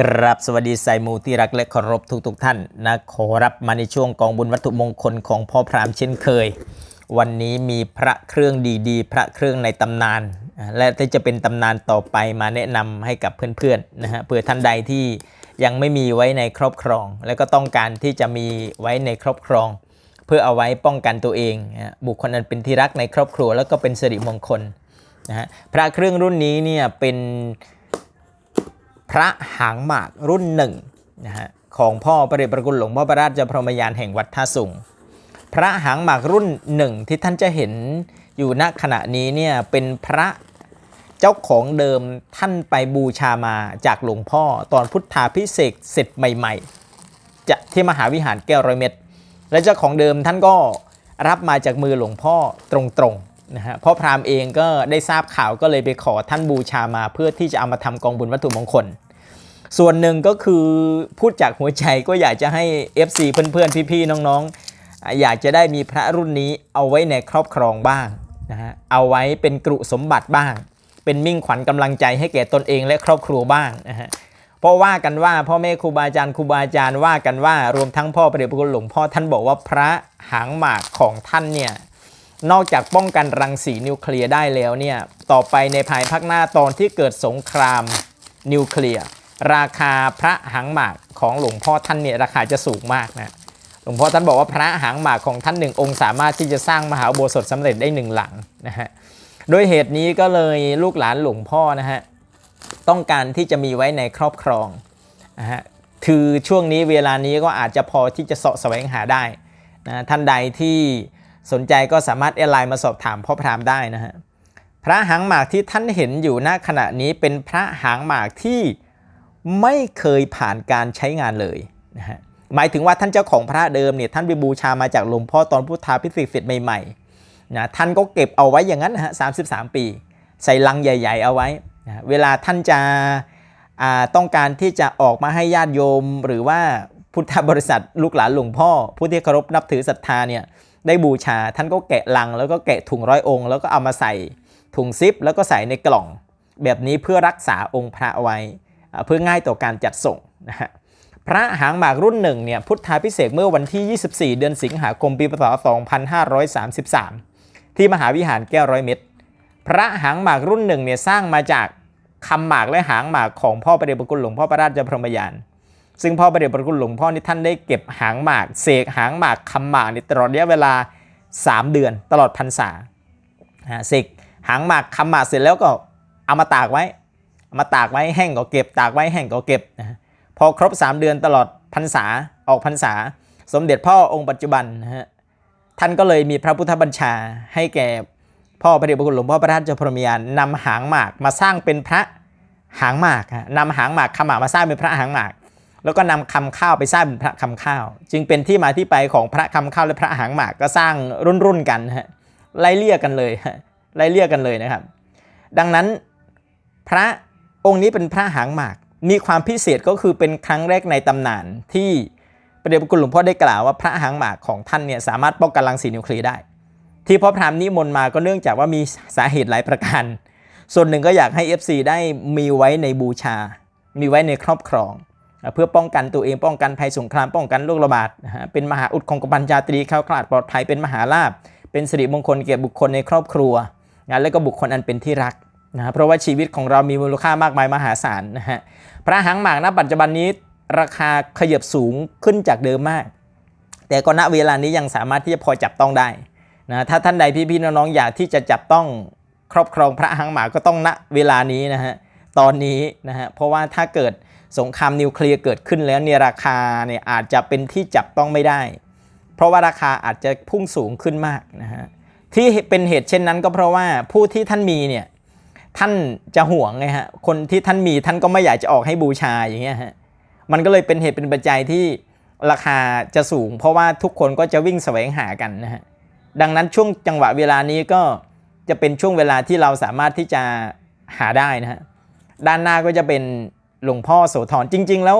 กราบสวัสดีไซมูที่รักและเคารพทุกๆทท่านนะขอรับมาในช่วงกองบุญวัตถุมงคลของพ่อพรามเช่นเคย วันนี้มีพระเครื่องดีๆ พระเครื่องในตำนาน และที่จะเป็นตำนานต่อไปมาแนะนำให้กับเพื่อนๆนะฮะเผื่อท่านใดที่ยังไม่มีไว้ในครอบครอง แล้วก็ต้องการที่จะมีไว้ในครอบครอง เพื่อเอาไว้ป้องกันตัวเอง บุคคลนั้นเป็นที่รักในครอบครัว แล้วก็เป็นสิริมงคลนะฮะพระเครื่องรุ่นนี้เนี่ยเป็น พระหางหมากรุ่นหนึ่งนะฮะของพ่อประเดชประคุณหลวงพ่อพระราชพรหมยานแห่งวัดท่าสุงพระหางหมากรุ่นหนึ่งที่ท่านจะเห็นอยู่ณขณะนี้เนี่ยเป็นพระเจ้าของเดิมท่านไปบูชามาจากหลวงพ่อตอนพุทธาพิเศษเสร็จใหม่ ๆ จะที่มหาวิหารแก้วร้อยเม็ดและเจ้าของเดิมท่านก็รับมาจากมือหลวงพ่อตรงๆ นะฮะเพราะพราหมณ์เองก็ได้ทราบข่าวก็เลยไปขอท่านบูชามาเพื่อที่จะเอามาทำกองบุญวัตถุมงคล ส่วนหนึ่งก็คือพูดจากหัวใจก็อยากจะให้ FC เพื่อนๆ พี่ๆ น้องๆอะอยากจะได้มีพระรุ่นนี้เอาไว้ในครอบครองบ้างนะฮะเอาไว้เป็นกรุสมบัติบ้าง เป็นมิ่งขวัญกำลังใจให้แก่ตนเองและครอบครัวบ้างนะฮะเพราะว่ากันว่าพ่อแม่ครูบาอาจารย์ครูบาอาจารย์ว่ากันว่ารวมทั้งพ่อประเดชพระคุณหลวงพ่อท่านบอกว่าพระหางหมากของท่านเนี่ย นอกจากป้องกันรังสีนิวเคลียร์ได้แล้วเนี่ย ต่อไปในภายภาคหน้าตอนที่เกิดสงครามนิวเคลียร์ราคาพระหางหมากของหลวงพ่อท่านเนี่ยราคาจะสูงมากนะหลวงพ่อท่านบอกว่าพระหางหมากของท่านหนึ่งองค์สามารถที่จะสร้างมหาอุโบสถสำเร็จได้หนึ่งหลังนะฮะโดยเหตุนี้ก็เลยลูกหลานหลวงพ่อนะฮะต้องการที่จะมีไว้ในครอบครองนะฮะคือช่วงนี้เวลานี้ก็อาจจะพอที่จะเสาะแสวงหาได้นะท่านใดที่ สนใจก็สามารถแอดไลน์มาสอบถามพ่อพรามได้นะฮะพระหางหมากที่ท่านเห็นอยู่ณขณะนี้เป็นพระหางหมากที่ไม่เคยผ่านการใช้งานเลยนะฮะหมายถึงว่าท่านเจ้าของพระเดิมเนี่ยท่านไปบูชามาจากหลวงพ่อตอนพุทธาพิเศษกเสร็จใหม่ๆนะท่านก็เก็บเอาไว้อย่างนั้นนะฮะ33ปี ใส่ลังใหญ่ ๆ เอาไว้นะเวลาท่านจะต้องการที่จะออกมาให้ญาติโยมหรือว่า พุทธบริษัทลูกหลานหลวงพ่อ ผู้ที่เคารพนับถือศรัทธาเนี่ยได้บูชาท่านก็แกะลัง แล้วก็แกะถุงร้อยองค์ แล้วก็เอามาใส่ถุงซิป แล้วก็ใส่ในกล่อง แบบนี้เพื่อรักษาองค์พระไว้ เพื่อง่ายต่อการจัดส่งนะฮะพระหางหมากรุ่นหนึ่งเนี่ยพุทธาพิเศษเมื่อวันที่ 24 เดือนสิงหาคมปีพศ 2533 ที่มหาวิหารแก้วร้อยเม็ดพระหางหมากรุ่นหนึ่งเนี่ยสร้างมาจากคำหมากและหางหมากของพ่อประเดชพระคุณหลวงพ่อพระราชพรหมยาน ซึ่งพ่อประเดชพระคุณหลวงพ่อนี่ท่านได้เก็บหางหมากเสกหางหมากคำหมากในตลอดระยะเวลา 3 เดือนตลอดพรรษาเสกหางหมากคำหมากเสร็จแล้วก็เอามาตากไว้เอามาตากไว้แห้งก็เก็บ ตากไว้แห้งก็เก็บนะพอครบ 3 เดือนตลอดพรรษาออกพรรษา สมเด็จพ่อองค์ปัจจุบันนะฮะท่านก็เลยมีพระพุทธบัญชาให้แก่พ่อพระเดชพระคุณหลวงพ่อพระราชพรหมยานนำหางหมากมาสร้างเป็นพระหางหมากนำหางหมากคำหมากมาสร้างเป็นพระหางหมาก แล้วก็นำคำข้าวไปสร้างเป็นพระคำข้าว จึงเป็นที่มาที่ไปของพระคำข้าวและพระหางหมากก็สร้างรุ่นรุ่นกันฮะไล่เลี่ยกันเลยฮะไล่เลี่ยกันเลยนะครับ ดังนั้นพระองค์นี้เป็นพระหางหมาก มีความพิเศษก็คือเป็นครั้งแรกในตำนานที่พระเดชพระคุณหลวงพ่อได้กล่าวว่าพระหางหมากของท่านเนี่ยสามารถป้องกันรังสีนิวเคลียร์ได้ ที่พ่อพรามนิมนต์มาก็เนื่องจากว่ามีสาเหตุหลายประการ ส่วนหนึ่งก็อยากให้ FC ได้มีไว้ในบูชา มีไว้ในครอบครอง เพื่อป้องกันตัวเองป้องกันภัยสงครามป้องกันโรคระบาดนะฮะเป็นมหาอุดของกบัญชาตรีแคล้วคลาดปลอดภัยเป็นมหาลาภเป็นสิริมงคลแก่บุคคลในครอบครัวนะและก็บุคคลอันเป็นที่รักนะฮะเพราะว่าชีวิตของเรามีมูลค่ามากมายมหาศาลนะฮะพระหางหมากณปัจจุบันนี้ราคาขยับสูงขึ้นจากเดิมมาก แต่ก็ณเวลานี้ยังสามารถที่จะพอจับต้องได้นะถ้าท่านใดพี่ๆน้องๆอยากที่จะจับต้องครอบครองพระหางหมากก็ต้องณเวลานี้นะฮะ ตอนนี้นะฮะเพราะว่าถ้าเกิดสงครามนิวเคลียร์เกิดขึ้นแล้วเนี่ยราคาเนี่ยอาจจะเป็นที่จับต้องไม่ได้ เพราะว่าราคาอาจจะพุ่งสูงขึ้นมากนะฮะที่เป็นเหตุเช่นนั้นก็เพราะว่าผู้ที่ท่านมีเนี่ยท่านจะห่วงไงฮะคนที่ท่านมีท่านก็ไม่อยากจะออกให้บูชาอย่างเงี้ยฮะมันก็เลยเป็นเหตุเป็นปัจจัยที่ราคาจะสูง เพราะว่าทุกคนก็จะวิ่งแสวงหากันนะฮะดังนั้นช่วงจังหวะเวลานี้ก็จะเป็นช่วงเวลาที่เราสามารถที่จะหาได้นะฮะ ด้านหน้าก็จะเป็นหลวงพ่อโสธรจริง ๆ แล้ว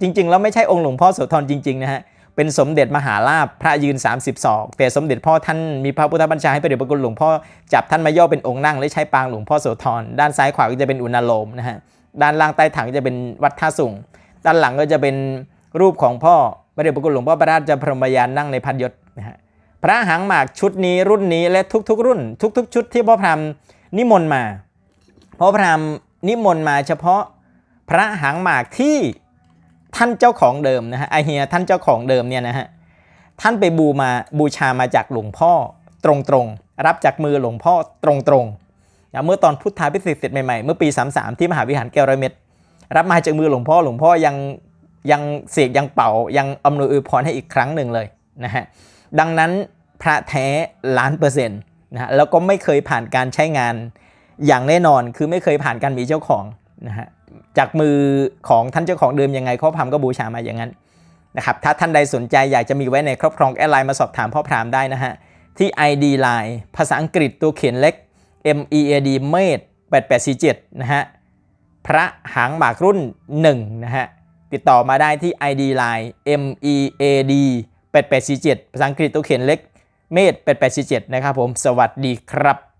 จริง ๆ แล้วไม่ใช่องค์หลวงพ่อโสธรจริง ๆ นะฮะเป็นสมเด็จมหาลาภพระยืน 30ศอกแต่สมเด็จพ่อท่านมีพระพุทธบัญชาให้พระเดชพระคุณหลวงพ่อจับท่านมาย่อเป็นองค์นั่งและใช้ปางหลวงพ่อโสธรด้านซ้ายขวาก็จะเป็นอุณาโลมนะฮะด้านล่างใต้ถังจะเป็นวัดท่าสุงด้านหลังก็จะเป็นรูปของพ่อพระเดชพระคุณหลวงพ่อพระราชพรหมยานนั่งในพันยศนะฮะพระหางหมากชุดนี้รุ่นนี้และทุกๆ รุ่น ทุก ๆ ชุดที่พ่อพรามนิมนต์มาพ่อพราม นิมนต์มาเฉพาะพระหางหมากที่ท่านเจ้าของเดิมนะฮะไอเฮียท่านเจ้าของเดิมเนี่ยนะฮะท่านไปบูมาบูชามาจากหลวงพ่อตรงๆ รับจากมือหลวงพ่อตรงๆนะเมื่อตอนพุทธาพิเศษเสร็จใหม่ๆ เมื่อปี 33 ที่มหาวิหารแก้วร้อยเม็ดรับมาจากมือหลวงพ่อหลวงพ่อยังยังเสกยังเป่ายังอำนวยอวยพรให้อีกครั้งหนึ่งเลยนะฮะดังนั้นพระแท้ล้านเปอร์เซ็นต์นะฮะแล้วก็ไม่เคยผ่านการใช้งาน อย่างแน่นอนคือไม่เคยผ่านการมีเจ้าของนะฮะจากมือของท่านเจ้าของเดิมยังไงข้อพรามก็บูชามาอย่างนั้นนะครับถ้าท่านใดสนใจอยากจะมีไว้ในครอบครองแอดไลน์มาสอบถามพ่อพรามได้นะฮะที่ ID Line ภาษาอังกฤษตัวเขียนเล็ก M E A D เมด8847นะฮะพระหางหมากรุ่น1นะฮะติดต่อมาได้ที่ ID Line M E A D 8847ภาษาอังกฤษตัวเขียนเล็กเมด8847นะครับผมสวัสดีครับ